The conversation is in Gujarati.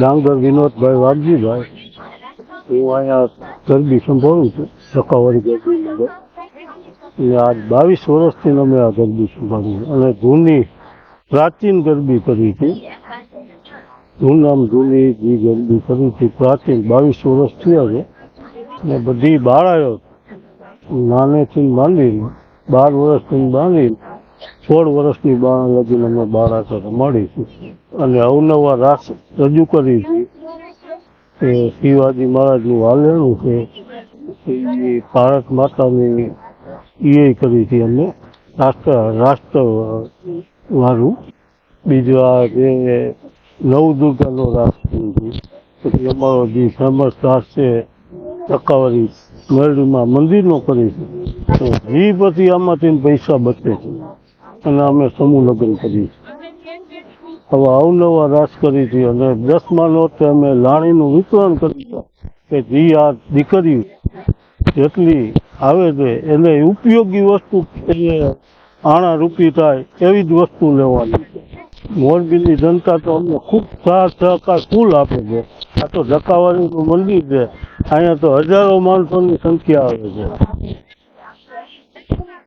ડાંગર વિનોદભાઈ વાઘજીભાઈ હું અહીંયા ગરબી સંભાળું છું સકાવાળી ગરબી નગર અને આજ બાવીસ વર્ષથી અમે આ ગરબી સંભાળ્યું અને જૂની પ્રાચીન ગરબી કરી હતી. જૂનામ જૂની જે ગરબી કરી હતી. પ્રાચીન બાવીસ વર્ષ થયા છે. અને બધી બાળાયો નાનેથી માંડીને બાર વર્ષથી માંડીને સોળ વર્ષની બાળા લગીને અમે બાળા સાથે છે અને અવનવા રાસ રજૂ કરી હતી કે શિવાજી મહારાજનું વાલેણું છે. એ ભારત માતાની એ કરી હતી અમે રાષ્ટ્ર રાષ્ટ્ર વાળું બીજું આ જે નવદુર્ગાનો રાસ પછી અમારો જે ફેમસ રાસ છે ટકાવારી મેળમાં મંદિરનો કરી છે. તો એ પછી આમાંથી પૈસા બચે છે. અને અમે સમૂહ લગ્ન કરીએ છીએ. હવે અવનવા રાસ કરી હતી અને દસમા નોટે અમે લાણીનું વિતરણ કર્યું કે જે આ દીકરી જેટલી આવે છે, એને ઉપયોગી વસ્તુ આણા રૂપી થાય એવી જ વસ્તુ લેવાની મોરબીની જનતા તો અમને ખૂબ સાથ સહકાર ફૂલ આપે છે. આ તો ધક્કાવાળીનું મંદિર છે. અહીંયા તો હજારો માણસોની સંખ્યા આવે છે.